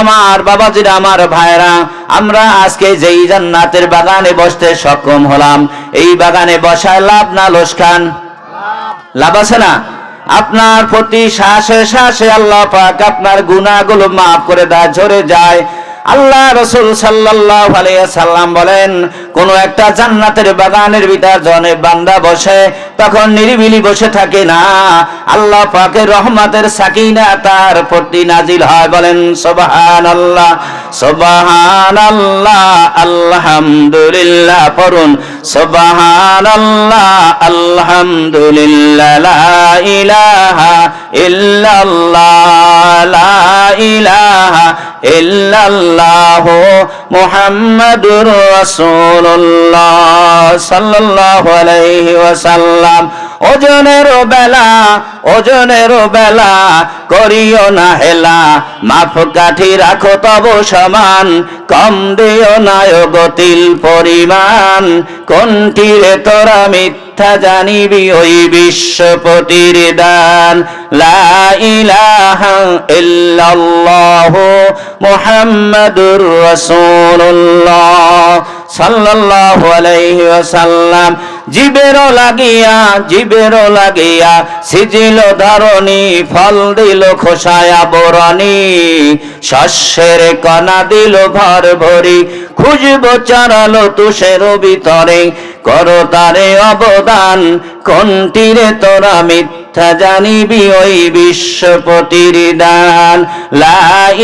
আমার বাবাজিরা, আমার ভাইরা আমরা আজকে যেই জান্নাতের বাগানে বসতে সক্ষম হলাম, এই বাগানে বসায় লাভ না লোসখান লাভ আছে না? আপনার প্রতি শ্বাসে শ্বাসে আল্লাহ পাক আপনার গুনাহগুলো মাফ করে দেয়, ঝরে যায়। আল্লাহ রসুল সাল্লাম বলেন, কোন একটা জান্নাতের বাগানের ভিতর জনে বান্দা বসে, তখন নিরিবিলি বসে থাকে না। আল্লাহ পাকের রহমতের সাকিনা তার প্রতি নাজিল হয় বলেন, সুবহানাল্লাহ আল্লাহ আলহামদুলিল্লাহ পড়ুন। সুবহানাল্লাহ, আলহামদুলিল্লাহ, লা ইলাহা ইল্লাল্লাহ ইলাহা ইল্লাল্লাহ মুহাম্মাদুর রাসূলুল্লাহ সাল্লাল্লাহু আলাইহি ওয়াসাল্লাম। ওজনের বেলা ওজনের বেলা করিও না হেলা। মাফ কাঠি রাখো তব সমান, কম দিও না গতিল পরিমাণ। কোনটি রে তোরা মিথ্যা জানিবি ওই বিশ্বপতির দান। লা ইলাহা ইল্লাল্লাহ মুহাম্মাদুর রাসূলুল্লাহ সাল্লাল্লাহু আলাইহি ওয়াসাল্লাম। জীবেরও লাগিয়া জীবেরও লাগিয়া সিজিল ধরণী, ফল দিল, খোসায়া বরণী, শস্যের কণা দিল ভর ভরি খুঁজব চারালো তুষের ভিতরে। করো তারে অবদান, কোনটিরে তোরা মিথ্যা জানিবি ওই বিশ্বপতির দান? লা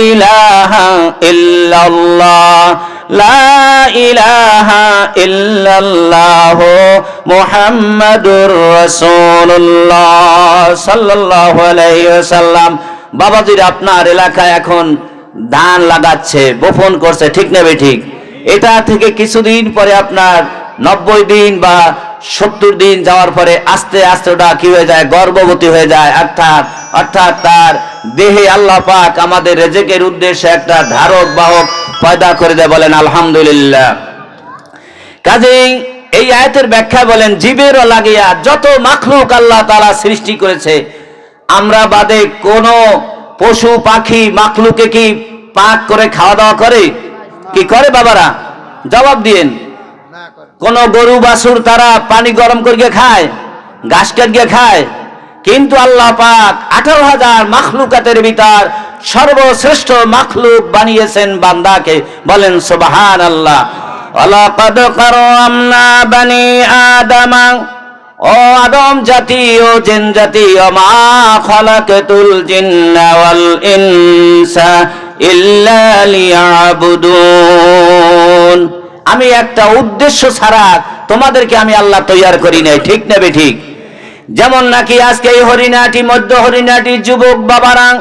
ইলাহা লা ইলাহা ইল্লাল্লাহ বাবাজির আপনার এলাকায় এখন ধান লাগাচ্ছে, বপন করছে, ঠিক নেবে ঠিক? এটা থেকে কিছুদিন পরে আপনার নব্বই দিন বা সত্তর দিন যাওয়ার পরে আস্তে আস্তে ওটা কি হয়ে যায়? গর্ভবতী হয়ে যায়। অর্থাৎ অর্থাৎ তার দেহে আল্লাহ পাক আমাদের রেজেকের উদ্দেশ্যে একটা ধারক, বাহক পয়দা করে দেয় বলেন আলহামদুলিল্লাহ। কাজেই এই আয়াতের ব্যাখ্যা বলেন জীবেরও লাগিয়া যত মাখলুক আল্লাহ তালা সৃষ্টি করেছে, আমরা বাদে কোন পশু, পাখি, মাখলুকে কি পাক করে খাওয়া দাওয়া করে? কি করে বাবারা? জবাব দিয়েন। কোন গরু বাছুর তারা পানি গরম করিয়ে খায়, ঘাস কাটিয়ে খায়। কিন্তু আল্লাহ পাক আঠারো হাজার মাখলুকাতের ভিতর সর্বশ্রেষ্ঠ মাখলুক বানিয়েছেন বান্দাকে। বলেন সুবাহান আল্লাহ আদামা। ও আদম মা ইল্লা আমি একটা উদ্দেশ্য ছাড়া তোমাদেরকে আমি আল্লাহ তৈয়ার করি নাই। ঠিক নেবে ঠিক? যেমন নাকি আজকে এই হরিণাটি মধ্য হরিণাটি যুবক বাবারাং,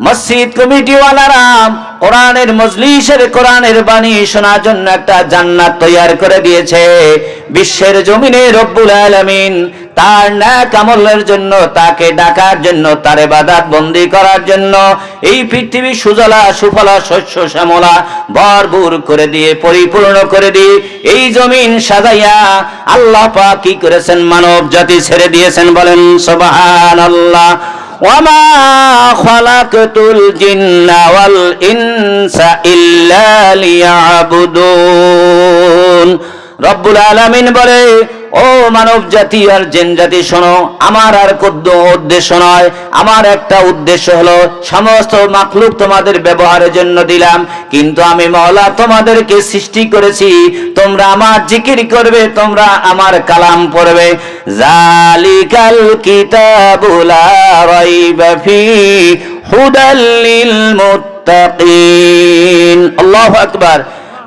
মসজিদ কমিটি ওয়ালারাম কোরআনের মজলিসের কোরআনের বাণী শোনার জন্য একটা জান্নাত তৈয়ার করে দিয়েছে। বিশ্বের জমিনে রব্বুল আলামিন তার ন্যাক আমলের জন্য, তাকে ডাকার জন্য, তার এবাদাত বন্দি করার জন্য, এই পৃথিবী সুজলা, সুফলা, শস্য, শ্যামলা ভরপুর করে দিয়ে, পরিপূর্ণ করে দিয়ে, এই জমিন সাজাইয়া আল্লাহ পা কি করেছেন? মানব জাতি ছেড়ে দিয়েছেন বলেন সবাহান আল্লাহ ওয়ামা খলাকতুল ইনসা ইল্লা রব্বুল আলামিন বলে ও মানব জাতি আর জেন জাতি, শোনো, আমার আর কদ্য উদ্দেশ্য নয়। আমার একটা উদ্দেশ্য হলো, সমস্ত মাখলুক তোমাদের ব্যবহারের জন্য দিলাম, কিন্তু আমি মওলা তোমাদেরকে সৃষ্টি করেছি। তোমরা আমার জিকির করবে, তোমরা আমার কালাম পড়বে। জালিকাল কিতাবুলা রাইবা ফি হুদাল লিল মুত্তাকিন। আল্লাহু আকবার।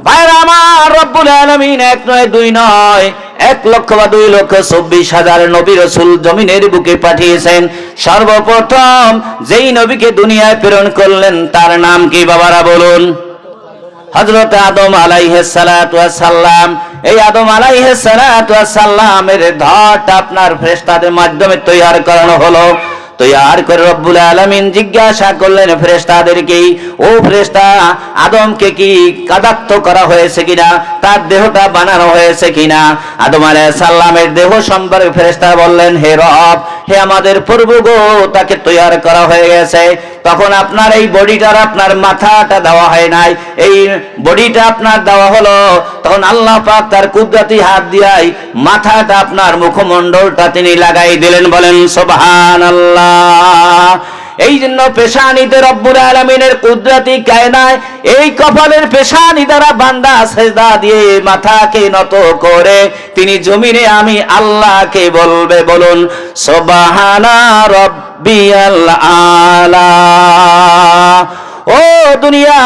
ভাইরা, আমার রব্বুল আলামিন এক নয়, দুই নয়। এক লক্ষ বা দুই লক্ষ চব্বিশ হাজার নবী রসুল জমিনের বুকে পাঠিয়েছেন। সর্বপ্রথম যেই নবীকে দুনিয়ায় প্রেরণ করলেন, তার নাম কি বাবারা বলুন? হজরত আদম সাল্লাম এই আদম সাল্লামের ধট আপনার ফ্রেস্তাদের মাধ্যমে তৈরি করানো হলো। তৈয়ার করে রব্বুল আলমিন জিজ্ঞাসা করলেন ফেরেস্তাদেরকে ও ফেরেস্তা আদমকে কি কাদাক্ত করা হয়েছে কিনা? তার দেহটা বানানো হয়েছে কিনা? আদম আলাইহিস সাল্লামের দেহ সম্পর্কে ফেরেস্তা বললেন, হে রব, হে আমাদের প্রভু গো তাকে তৈয়ার করা হয়ে গেছে। তখন আপনার এই বডিটার আপনার মাথাটা দেওয়া হয় নাই। এই বডিটা আপনার দেওয়া হলো, তখন আল্লাহ পাক তার কুদরতি হাত দিয়াই মাথাটা আপনার মুখমণ্ডলটা তিনি লাগাই দিলেন, বলেন সোবহান আল্লাহ এই জন্য পেশানিতে রব্বুল আলমিনের কুদরতি কায়নায় এই কপালের পেশানি দ্বারা বান্দা সেজদা দিয়ে মাথাকে নত করে তিনি জমিনে আমি আল্লাহকে বলবে, বলুন, সোবাহানা রব্বিয়াল আলা।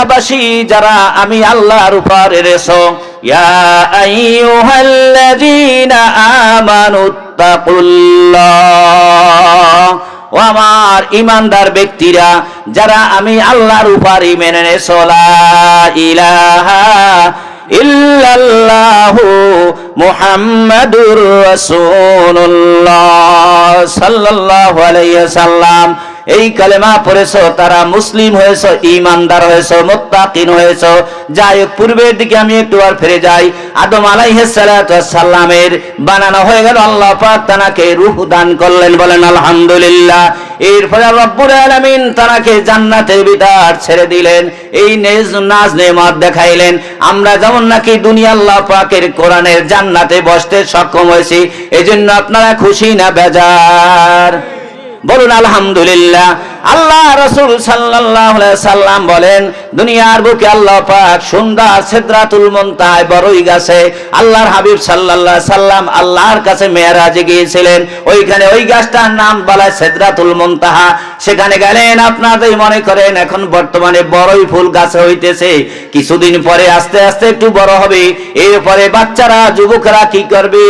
দুনিয়াবাসী যারা আমি আল্লাহর উপরে রেছো ইয়া আইয়ুহাল্লাযীনা আমানুত্তাকুল্লাহ। ও আমার ইমানদার ব্যক্তিরা, যারা আমি আল্লাহর উপরে মেনে নেছো লা ইলাহা ইল্লাল্লাহু মুহাম্মাদুর রাসূলুল্লাহ সাল্লাল্লাহু আলাইহি সাল্লাম এই কালেমা পড়েছো, তারা মুসলিম হয়েছো ইমানদার হয়েছো, মুত্তাকিন হয়েছো। যাই পূর্বের দিকে আমি একটু আর ফিরে যাই। আদম সালামের বানানো হয়ে গেল, আল্লাহ পাক তানাকে রূহ দান করলেন, বলেন, আলহামদুলিল্লাহ। এরপরে রব্বুল আলামিন তানাকে জান্নাতের ভিতর ছেড়ে দিলেন। এই নেজ, নাজ, নেমত দেখাইলেন। আমরা যেমন নাকি দুনিয়া আল্লাহ পাকের কোরআনের জান্নাতে বসতে সক্ষম হয়েছি, এজন্য আপনারা খুশি না, বেজার। বলুন আলহামদুলিল্লাহ। আল্লাহ রসুল আলাইহি সাল্লাম বলেন, দুনিয়ার বুকে আল্লাহ পাক সুন্দর সিদরাতুল মুনতাহায় বড়ই গাছে আল্লাহর হাবিব আলাইহি সাল্লাম আল্লাহর কাছে মেরাজে গিয়েছিলেন। ওইখানে ওই গাছটার নাম বলা সিদরাতুল মুনতাহা। সেখানে গেলেন আপনাদের মনে করেন এখন বর্তমানে বড়ই ফুল গাছে হইতেছে। কিছুদিন পরে আস্তে আস্তে একটু বড় হবে। এরপরে বাচ্চারা, যুবকরা কি করবে?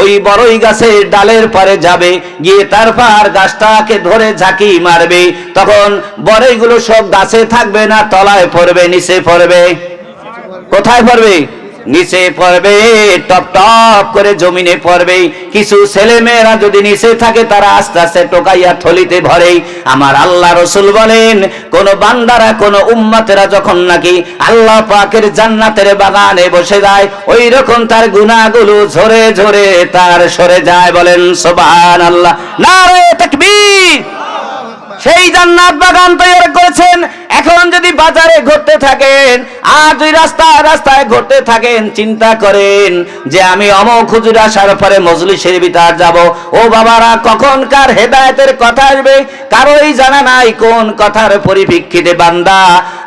ওই বড়ই গাছের ডালের পরে যাবে। গিয়ে তারপর গাছটাকে ধরে ঝাঁকি মারবে। তখন বড়ইগুলো সব গাছে থাকবে না, তলায় পড়বে, নিচে পড়বে। কোথায় পড়বে? নিচে পড়বে, টপ টপ করে জমিনে পড়বে। কিছু ছেলে মেয়েরা যদি নিচে থাকে, তারা আস্তে আস্তে টোকাইয়া থলিতে ভরে। আমার আল্লাহ রসুল বলেন, কোন বান্দারা, কোন উম্মাতেরা যখন নাকি আল্লাহ পাকের জান্নাতের বাগানে বসে যায় ওই রকম তার গুণাগুলো ঝরে ঝরে তার সরে যায় বলেন সোবান আল্লাহ নারে তাকবীর! সেই জান্নাত বাগান তৈরি করেছেন। এখন যদি বাজারে ঘুরতে থাকেন আর দুই রাস্তায় রাস্তায় ঘুরতে থাকেন, চিন্তা করেন যে আমি অমক হুজুর আসার পরে মজলিসের ভিতর যাব। ও বাবারা, কখন কার হেদায়েতের কথা আসবে? কারোই জানা নাই কোন কথার পরিপ্রেক্ষিতে বান্দা।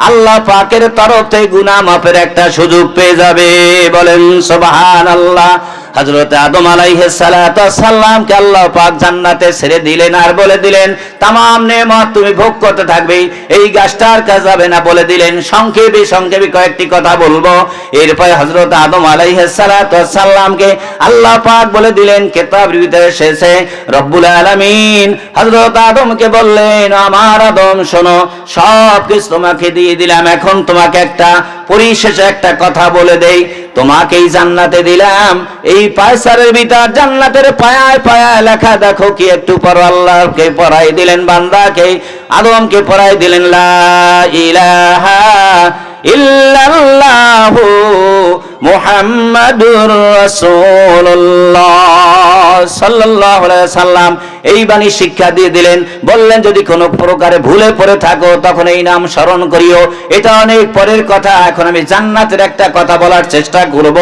আল্লাহ পাকের তরফ থেকে গুনাহ মাপের একটা সুযোগ পেয়ে যাবে। বলেন সুবহান আল্লাহ হযরত আদম আলাইহিস সালাতু সাল্লামকে আল্লাহ পাক জান্নাতে ছেড়ে দিলেন আর বলে দিলেন, তামাম নেমত তুমি ভোগ করতে থাকবে, এই গাছটার কাজ যাবে না, বলে দিলেন। সংক্ষেপে সংক্ষেপে কয়েকটি কথা বলব। এরপরে হযরত আদম আলাইহিস সালাতু সাল্লামকে আল্লাহ পাক বলে দিলেন কিতাবের ভিতরে শেষে রব্বুল আলামিন। হযরত আদমকে বললেন, আমার আদম, শোনো সব কিছু তোমাকে দিয়ে দিলাম, এখন তোমাকে একটা পরিশেষে একটা কথা বলে দেই। তোমাকেই জান্নাতে দিলাম। এই পায়সারের ভিতর জান্নাতের পায়ায় পায়ায় লেখা, দেখো কি একটু পর আল্লাহকে পড়াই দিলেন বান্দাকে, আদমকে পড়াই দিলেন লা ইলাহা ইল্লাল্লাহু মুহাম্মাদুর সাল্লাম এই বাণী শিক্ষা দিয়ে দিলেন, বললেন, যদি কোনো প্রকারে ভুলে পড়ে থাকো, তখন এই নাম স্মরণ করিও। এটা অনেক পরের কথা, এখন আমি জান্নাতের একটা কথা বলার চেষ্টা করব।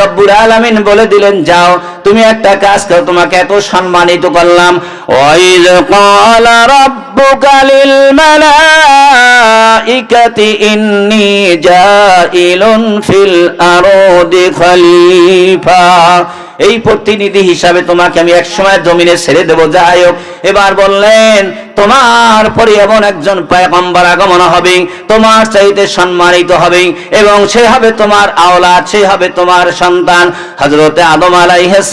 রব্বুল আলামিন বলে দিলেন, যাও, তুমি একটা কাজ করো, তোমাকে এত সম্মানিত করলাম। ওয়াইজ ক্বালা রাব্বুকা লিল মালাইকাতি ইন্নী জাইলুন ফিল আরদি খলিফা এই প্রতিনিধি হিসাবে তোমাকে আমি এক সময় জমিনে ছেড়ে দেবো। যাই হোক, এবার বললেন তোমার পরে এমন একজন পয়গম্বর আগমন হবে, তোমার চাইতে সম্মানিত হবে, এবং সে হবে তোমার আওলাদ, সে হবে তোমার সন্তান। হজরতে আদম আলাইহিস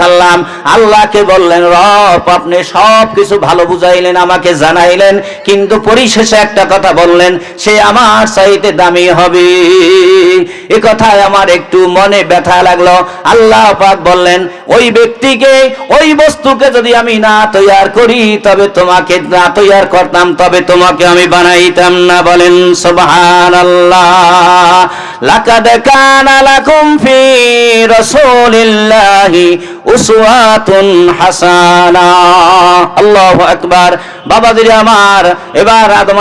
সালাম আল্লাহকে বললেন, রব, আপনি সব কিছু ভালো বুঝাইলেন, আমাকে জানাইলেন, কিন্তু পরিশেষে একটা কথা বললেন, সে আমার চাইতে দামি হবে। এ কথায় আমার একটু মনে ব্যথা লাগল। আল্লাহ পাক বললেন, ওই ব্যক্তিকে, ওই বস্তুকে যদি আমি না তৈয়ার করি, তবে তোমাকে না তৈয়ার করতাম তবে তোমাকে আমি বানাইতাম না। বলেন সুবহানাল্লাহ। লাকাদ কানা লাকুম ফি রাসূলিল্লাহি উসওয়াতুন হাসানা। আল্লাহু আকবার। বাবাজিরে আমার, এবার আদম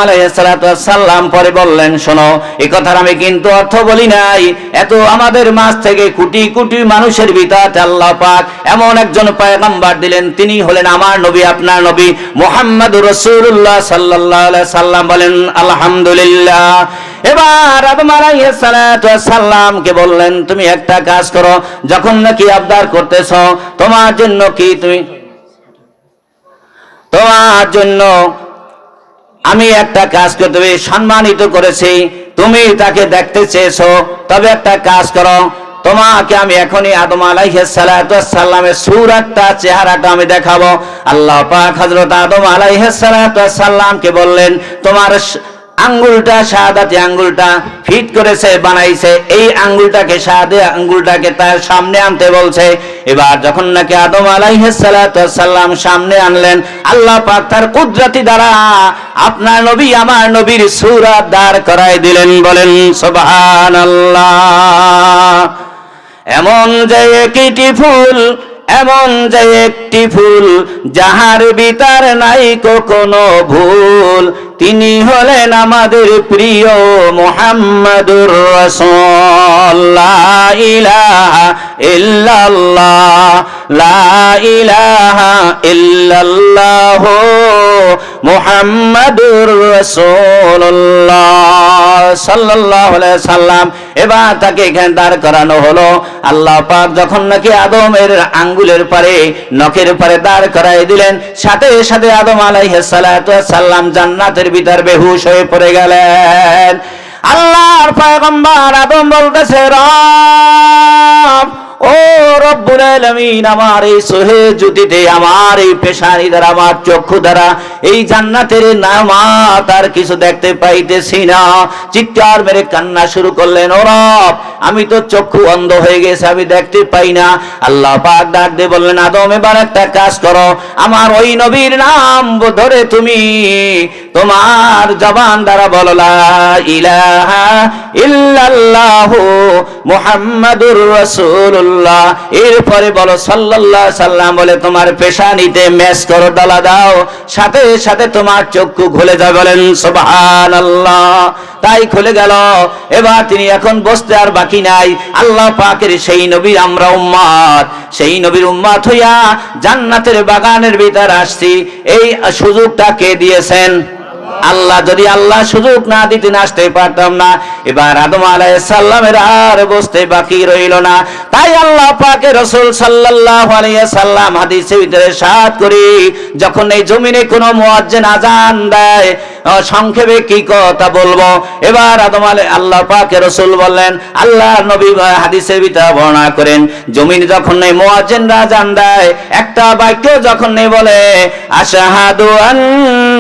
সাল্লাম পরে বললেন, শোনো এই কথার আমি কিন্তু অর্থ বলি নাই। এত আমাদের মাঝ থেকে কোটি কোটি মানুষের ভিতরে আল্লাহ পাক এমন একজন পয়গম্বর দিলেন, তিনি হলেন আমার নবী, আপনার নবী মুহাম্মদুর রসুল্লাহ আলাইহি সাল্লাম বলেন, আলহামদুলিল্লাহ। এবার আদম সাল্লামকে বললেন তুমি একটা কাজ করো যখন নাকি আবদার করতেছ তোমার জন্য কি তুমি তোমার জন্য আমি একটা কাজ করতে হবে, সম্মানিত করেছি তুমি তাকে দেখতে চেয়েছো তবে একটা কাজ করো তোমাকে আমি এখনই আদম সাল্লামের সুরাতটা চেহারাটা আমি দেখাবো। আল্লাহ পাক হযরত আদম সাল্লামকে বললেন তোমার আঙ্গুলটা শাহাদাতি আঙ্গুলটা ফিট করেছে, বানাইছে, এই আঙ্গুলটাকে শাহাদে আঙ্গুলটাকে তার সামনে আনতে বলছে। এবার যখন নাকি আদম সাল্লাম সামনে আনলেন, আল্লাহ পাক তার কুদরতি দ্বারা আপনার নবী, আমার নবীর সূরা দাঁড় করায় দিলেন, বলেন, সুবহানাল্লাহ। এমন যে একটি ফুল এমন যে একটি ফুল, যাহার বিতার নাই কোনো ভুল। তিনি হলেন আমাদের প্রিয় মোহাম্মদুর রসল্লা ইলাহা ইল্লাল্লাহ। ইলাহা মুহাম্মাদুর সাল্লাল্লাহু সাল্লাম। এবার তাকে এখানে দাঁড় করানো হলো। আল্লাহ পাক যখন নাকি আদমের আঙ্গুলের পারে, নখের পারে দাঁড় করাই দিলেন, সাথে সাথে আদম সাল্লাম জান্নাতের ভিতর বেহুশ হয়ে পড়ে গেলেন। আল্লাহর পয়গম্বর আদম বলতেছে, রব, ও রব্বুল আলামিন, আমার এই সোহে জুতিতে, আমার এই পেশানি দ্বারা, আমার চক্ষু দ্বারা এই জান্নাতের নামাত আর কিছু দেখতে পাইতেছি না। চিৎকার মেরে কান্না শুরু করলেন, ও রব, আমি তো চক্ষু অন্ধ হয়ে গেছে, আমি দেখতে পাই না। আল্লাহ পাক ডাক দিয়ে বললেন, আদম, এবার একটা কাজ করো। আমার ওই নবীর নাম ধরে তুমি তোমার জবান দ্বারা বলো ইলাহা ইল্লাল্লাহু মুহাম্মাদুর রাসূলুল্লাহ। এরপরে বলো, সাল্লাল্লাহু সাল্লাম বলে, তোমার পেশানিতে ম্যাচ করো ডালা দাও, সাথে সাথে তোমার চক্ষু খুলে যা বলেন, সুবহানাল্লাহ। তাই খুলে গেল। এবার তিনি এখন বসতে আর বাকি নাই। আল্লাহ পাকের সেই নবীর আমরা উম্মাদ। সেই নবীর উম্মাদ হইয়া জান্নাতের বাগানের ভিতর আসছি। এই সুযোগটা কে দিয়েছেন? আল্লাহ যদি আল্লাহ সুযোগ না দিতেন আসতে পারতাম না এবার আদম আলাইহিস সালামের আর বসতে বাকি রইল না। তাই আল্লাহ পাকে রসুল সাল্লাল্লাহু আলাইহি সাল্লাম হাদিসের ভিতরে সাত করি যখন এই জমিনে কোনো মুয়াজ্জিন আজান দেয় সংক্ষেপে কি কথা বলব? এবার আদম আলাই আল্লাহ পাকে রসুল বললেন আল্লাহ নবী আহ, হাদিসের ভিতরে বর্ণনা করেন জমিন যখন নেই মুয়াজ্জিন আজান দেয় একটা বাক্য যখন নেই বলে আশহাদু আন্না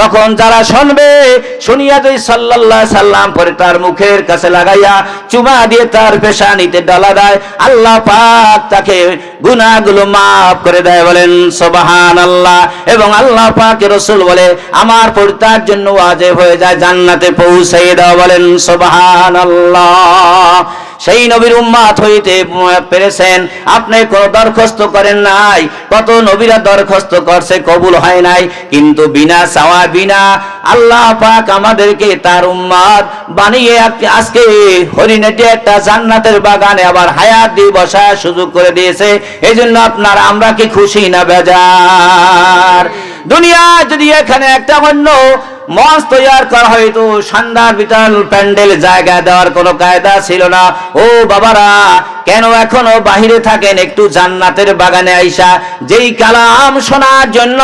তখন যারা শুনবে, শুনিয়া যদি সাল্লাল্লাহ সাল্লাম পরে তার মুখের কাছে লাগাইয়া চুমা দিয়ে তার পেশানিতে ডালা দেয়, আল্লাহ পাক তাকে গুনাহগুলো মাফ করে দেয় বলেন, সুবহানাল্লাহ। এবং আল্লাহ পাক রসুল বলে, আমার পরে তার জন্য ওয়াজিব হয়ে যায়, জান্নাতে পৌঁছাইয়ে দেওয়া বলেন, সুবহানাল্লাহ। সেই নবীর উম্মাত হইতে পেরেছেন, আপনি কোন দরখাস্ত করেন নাই, কত নবীরা দরখাস্ত করছে, কবুল হয় নাই, কিন্তু বিনা চাওয়া বিনা আল্লাহ পাক আমাদেরকে তার উম্মাদ বানিয়ে আজকে হরিণেটি একটা জান্নাতের বাগানে আবার হায়াত দিয়ে বসার সুযোগ করে দিয়েছে এই জন্য আপনার আমরা কি খুশি না বেজার? দুনিয়া যদি এখানে একটা অন্য মঞ্চ তৈয়ার করা হয়তো সন্ধ্যার বিতাল প্যান্ডেল জায়গা দেওয়ার কোনো কায়দা ছিল না। ও বাবারা, কেন এখনও বাহিরে থাকেন একটু জান্নাতের বাগানে আইসা? যেই কালাম শোনার জন্য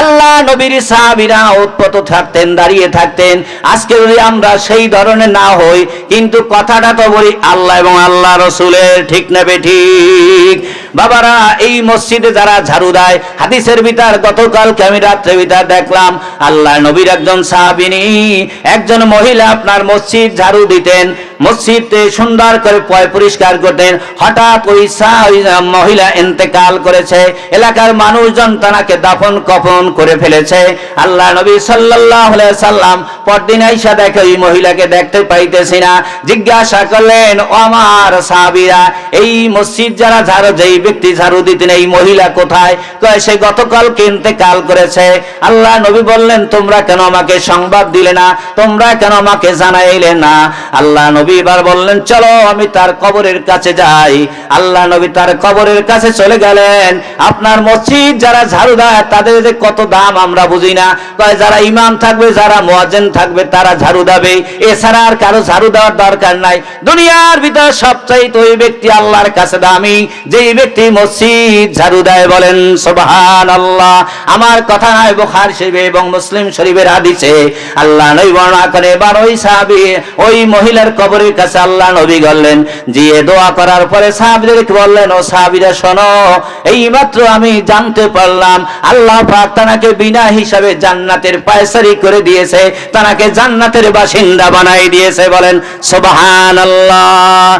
আল্লাহ নবীর সাহাবীরা উৎপত থাকতেন, দাঁড়িয়ে থাকতেন। আজকে যদি আমরা সেই ধরনের না হই, কিন্তু কথাটা তো বলি আল্লাহ এবং আল্লাহ রসুলের, ঠিক নেবে ঠিক? বাবারা, এই মসজিদে যারা ঝাড়ু দেয়, হাদিসের ভিতর গতকালকে আমি রাত্রে ভিতর দেখলাম আল্লাহ নবীর একজন সাহাবিনী, একজন মহিলা আপনার মসজিদ ঝাড়ু দিতেন মসজিদে সুন্দর করে পয় পরিষ্কার করতেন হঠাৎ ওই মহিলা ইন্তেকাল করেছে। এলাকার মানুষজন তাকে দাফন কফন করে ফেলেছে। আল্লাহ নবী আলাইহি সাল্লাম পরদিন আইসা দেখে ওই মহিলাকে দেখতে পাইতেছি না। জিজ্ঞাসা করলেন, ও আমার সাহাবীরা, এই মসজিদ যারা ঝাড়ু, যেই ব্যক্তি ঝাড়ু দিতেন এই মহিলা কোথায়? সে গতকালকে ইন্তেকাল করেছে। আল্লাহ নবী বললেন, তোমরা কেন আমাকে সংবাদ দিলে না? তোমরা কেন আমাকে জানাইলে না? আল্লাহ নবী এবার বললেন, চলো, আমি তার কবরের কাছে যাই। আল্লাহ নবী তার কবরের কাছে চলে গেলেন। আপনার মসজিদ, যারা ঝাড়ু দেয়, তাদের যে কত দাম আমরা বুঝি না। যারা ইমাম থাকবে, যারা মুয়াজ্জিন থাকবে, তারা ঝাড়ু দেবে। এছাড়া আর কারও ঝাড়ু দেওয়ার দরকার নাই। দুনিয়ার ভিতর সবচাইতে ওই ব্যক্তি আল্লাহর কাছে দামি। যেই ব্যক্তি মসজিদ ঝাড়ু দেয় বলেন, সুবহানাল্লাহ। আমার কথা নয় বুখারী শরীফে এবং মুসলিম শরীফের হাদিসে। আল্লাহ নবী বর্ণনা করে এবার ওই সাহাবী, ওই মহিলার কবরের কাছে আল্লাহ নবী গেলেন গিয়ে দোয়া করার পরে সাহাবিদেরকে বললেন, ও সাহাবীরা, শোনো এই মাত্র আমি জানতে পারলাম, আল্লাহ পাক তানাকে বিনা হিসাবে জান্নাতের পায়সারি করে দিয়েছে, তানাকে জান্নাতের বাসিন্দা বানাই দিয়েছে বলেন, সুবহানাল্লাহ।